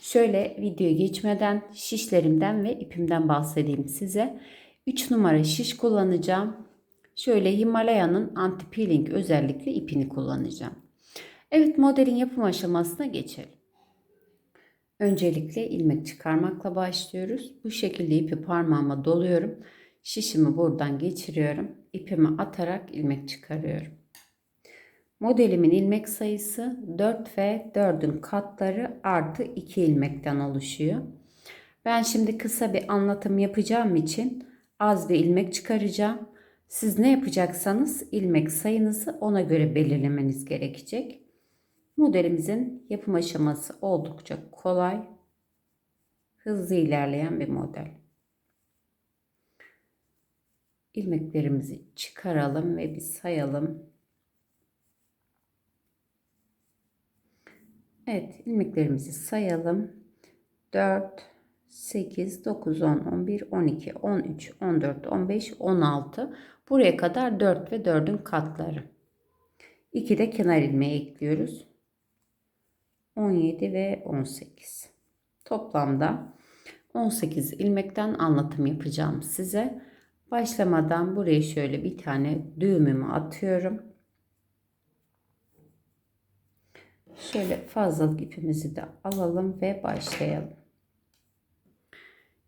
Şöyle videoya geçmeden şişlerimden ve ipimden bahsedeyim size. 3 numara şiş kullanacağım. Şöyle Himalaya'nın anti peeling özellikle ipini kullanacağım. Evet modelin yapım aşamasına geçelim. Öncelikle ilmek çıkarmakla başlıyoruz. Bu şekilde ipi parmağıma doluyorum. Şişimi buradan geçiriyorum. İpimi atarak ilmek çıkarıyorum. Modelimin ilmek sayısı 4 ve 4'ün katları artı 2 ilmekten oluşuyor. Ben şimdi kısa bir anlatım yapacağım için az bir ilmek çıkaracağım. Siz ne yapacaksanız ilmek sayınızı ona göre belirlemeniz gerekecek. Modelimizin yapım aşaması oldukça kolay, hızlı ilerleyen bir model. İlmeklerimizi çıkaralım ve bir sayalım. Evet ilmeklerimizi sayalım. 4, 8, 9, 10, 11, 12, 13, 14, 15, 16. Buraya kadar 4 ve 4'ün katları. 2 de kenar ilmeği ekliyoruz. 17 ve 18. Toplamda 18 ilmekten anlatım yapacağım size. Başlamadan buraya şöyle bir tane düğümümü atıyorum. Şöyle fazlalık ipimizi de alalım ve başlayalım.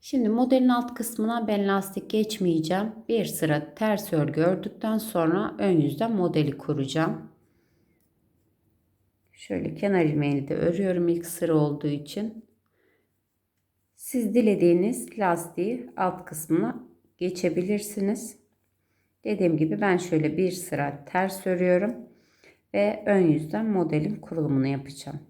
Şimdi modelin alt kısmına ben lastik geçmeyeceğim. Bir sıra ters örgü ördükten sonra ön yüzden modeli kuracağım. Şöyle kenar ilmeğini de örüyorum ilk sıra olduğu için. Siz dilediğiniz lastiği alt kısmına geçebilirsiniz. Dediğim gibi ben şöyle bir sıra ters örüyorum ve ön yüzden modelin kurulumunu yapacağım.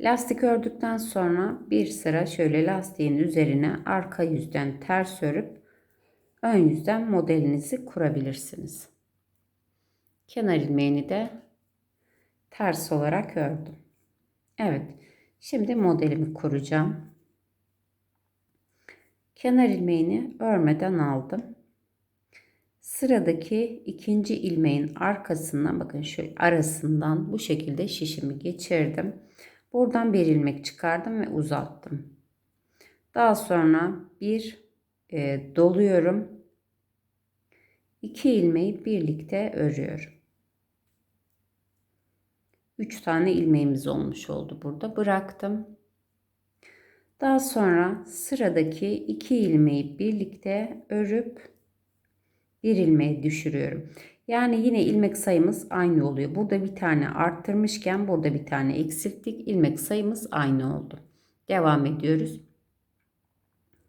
Lastik ördükten sonra bir sıra şöyle lastiğin üzerine arka yüzden ters örüp ön yüzden modelinizi kurabilirsiniz. Kenar ilmeğini de ters olarak ördüm. Evet. Şimdi modelimi kuracağım. Kenar ilmeğini örmeden aldım. Sıradaki ikinci ilmeğin arkasından bakın şöyle arasından bu şekilde şişimi geçirdim. Buradan bir ilmek çıkardım ve uzattım. Daha sonra bir e, doluyorum. İki ilmeği birlikte örüyorum. Üç tane ilmeğimiz olmuş oldu burada. Bıraktım. Daha sonra sıradaki iki ilmeği birlikte örüp bir ilmeği düşürüyorum. Yani yine ilmek sayımız aynı oluyor. Burada bir tane arttırmışken burada bir tane eksilttik. İlmek sayımız aynı oldu. Devam ediyoruz.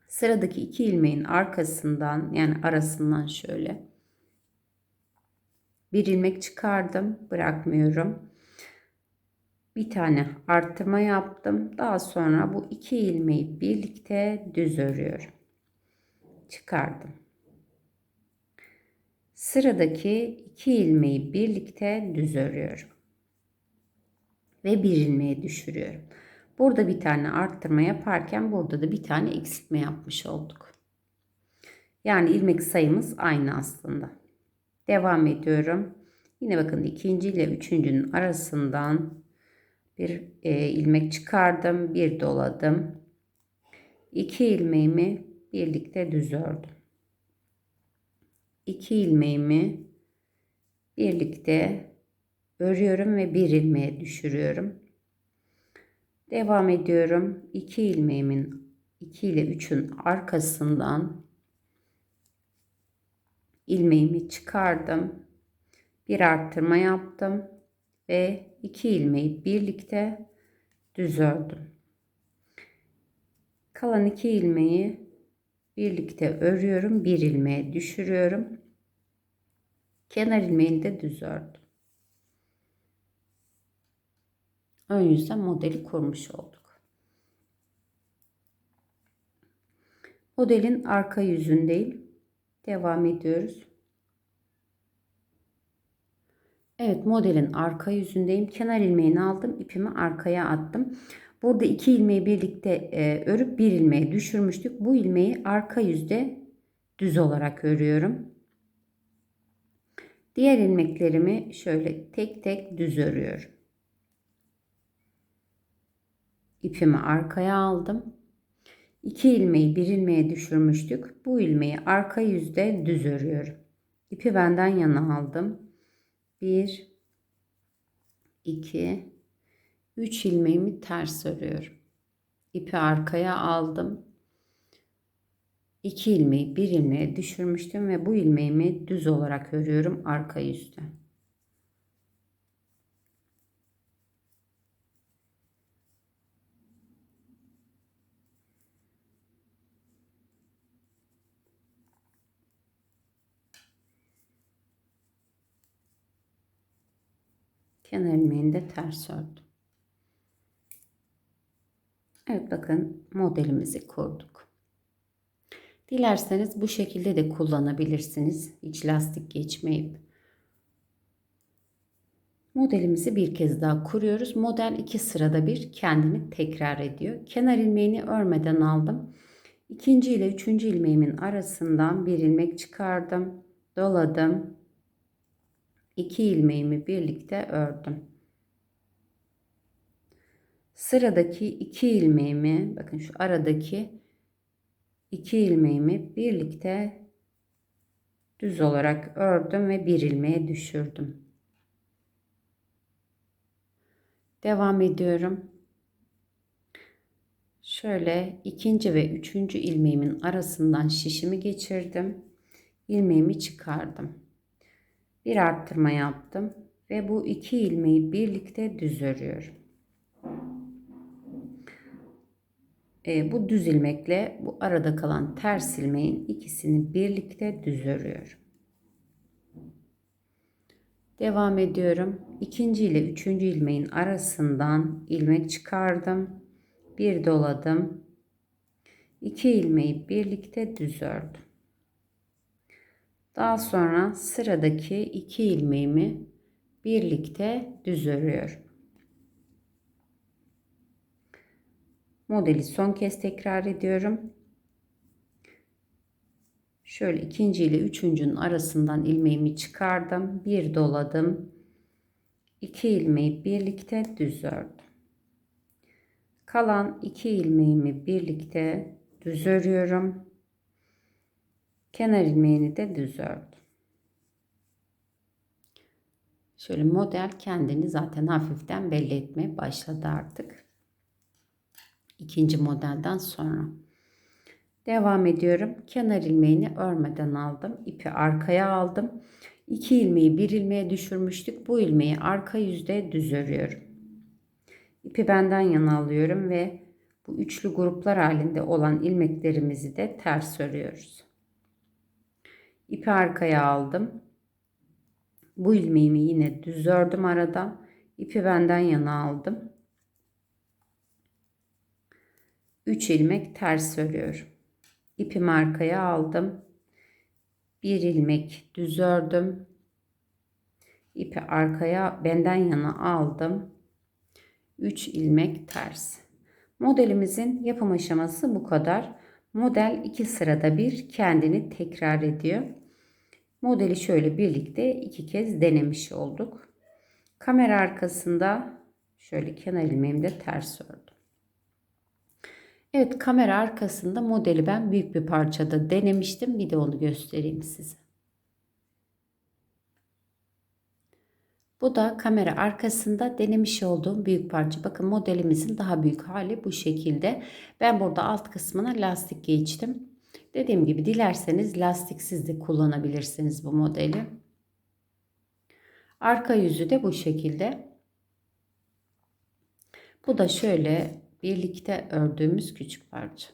Sıradaki iki ilmeğin arkasından yani arasından şöyle bir ilmek çıkardım. Bırakmıyorum bir tane arttırma yaptım. Daha sonra bu iki ilmeği birlikte düz örüyorum. Çıkardım. Sıradaki iki ilmeği birlikte düz örüyorum. Ve bir ilmeği düşürüyorum. Burada bir tane arttırma yaparken burada da bir tane eksiltme yapmış olduk. Yani ilmek sayımız aynı aslında. Devam ediyorum. Yine bakın ikinci ile üçüncünün arasından bir e, ilmek çıkardım bir doladım. İki ilmeğimi birlikte düz ördüm. İki ilmeğimi birlikte örüyorum ve bir ilmeğe düşürüyorum. Devam ediyorum. İki ilmeğimin 2 ile 3'ün arkasından ilmeğimi çıkardım. Bir arttırma yaptım ve 2 ilmeği birlikte düz ördüm. Kalan 2 ilmeği birlikte örüyorum. Bir ilmeğe düşürüyorum. Kenar ilmeğini de düz ördüm. Ön yüzden modeli kurmuş olduk. Modelin arka yüzündeyim. Devam ediyoruz. Evet modelin arka yüzündeyim. Kenar ilmeğini aldım. ipimi arkaya attım. Burada iki ilmeği birlikte e, örüp bir ilmeği düşürmüştük. Bu ilmeği arka yüzde düz olarak örüyorum. Diğer ilmeklerimi şöyle tek tek düz örüyorum. İpimi arkaya aldım. İki ilmeği bir ilmeğe düşürmüştük. Bu ilmeği arka yüzde düz örüyorum. İpi benden yana aldım. 1 2 3 ilmeğimi ters örüyorum. İpi arkaya aldım. 2 ilmeği bir ilmeğe düşürmüştüm ve bu ilmeğimi düz olarak örüyorum arka yüzde. Kenar ilmeğini de ters ördüm. Evet bakın modelimizi kurduk. Dilerseniz bu şekilde de kullanabilirsiniz. Hiç lastik geçmeyip. Modelimizi bir kez daha kuruyoruz. Model iki sırada bir kendini tekrar ediyor. Kenar ilmeğini örmeden aldım. İkinci ile üçüncü ilmeğimin arasından bir ilmek çıkardım. Doladım. 2 ilmeğimi birlikte ördüm. Sıradaki 2 ilmeğimi bakın şu aradaki 2 ilmeğimi birlikte düz olarak ördüm ve bir ilmeğe düşürdüm. Devam ediyorum. Şöyle ikinci ve üçüncü ilmeğimin arasından şişimi geçirdim. ilmeğimi çıkardım bir arttırma yaptım ve bu iki ilmeği birlikte düz örüyorum. E, bu düz ilmekle bu arada kalan ters ilmeğin ikisini birlikte düz örüyorum. Devam ediyorum. İkinci ile üçüncü ilmeğin arasından ilmek çıkardım. Bir doladım. İki ilmeği birlikte düz ördüm. Daha sonra sıradaki iki ilmeğimi birlikte düz örüyorum. Modeli son kez tekrar ediyorum. Şöyle ikinci ile üçüncünün arasından ilmeğimi çıkardım. Bir doladım. İki ilmeği birlikte düz ördüm. Kalan iki ilmeğimi birlikte düz örüyorum. Kenar ilmeğini de düz ördüm. Şöyle model kendini zaten hafiften belli etmeye başladı artık. İkinci modelden sonra. Devam ediyorum. Kenar ilmeğini örmeden aldım. İpi arkaya aldım. İki ilmeği bir ilmeğe düşürmüştük. Bu ilmeği arka yüzde düz örüyorum. İpi benden yana alıyorum ve bu üçlü gruplar halinde olan ilmeklerimizi de ters örüyoruz. İpi arkaya aldım. Bu ilmeğimi yine düz ördüm arada. İpi benden yana aldım. 3 ilmek ters örüyorum. İpimi arkaya aldım. Bir ilmek düz ördüm. İpi arkaya benden yana aldım. 3 ilmek ters. Modelimizin yapım aşaması bu kadar. Model iki sırada bir kendini tekrar ediyor. Modeli şöyle birlikte iki kez denemiş olduk. Kamera arkasında şöyle kenar ilmeğimde ters ördüm. Evet kamera arkasında modeli ben büyük bir parçada denemiştim. Bir de onu göstereyim size. Bu da kamera arkasında denemiş olduğum büyük parça. Bakın modelimizin daha büyük hali bu şekilde. Ben burada alt kısmına lastik geçtim. Dediğim gibi dilerseniz lastiksiz de kullanabilirsiniz bu modeli. Arka yüzü de bu şekilde. Bu da şöyle birlikte ördüğümüz küçük parça.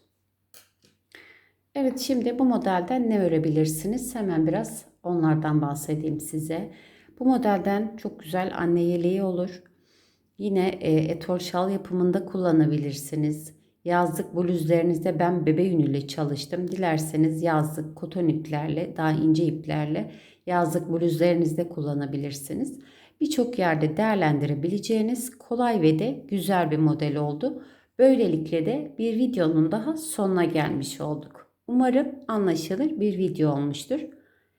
Evet şimdi bu modelden ne örebilirsiniz? Hemen biraz onlardan bahsedeyim size. Bu modelden çok güzel anne yeleği olur. Yine e, etol şal yapımında kullanabilirsiniz. Yazlık bluzlarınızda ben bebe yünüyle çalıştım. Dilerseniz yazlık koton iplerle, daha ince iplerle yazlık bluzlarınızda kullanabilirsiniz. Birçok yerde değerlendirebileceğiniz kolay ve de güzel bir model oldu. Böylelikle de bir videonun daha sonuna gelmiş olduk. Umarım anlaşılır bir video olmuştur.